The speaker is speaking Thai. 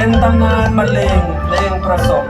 เป็นตำนานบรรเลงเพลงประสบ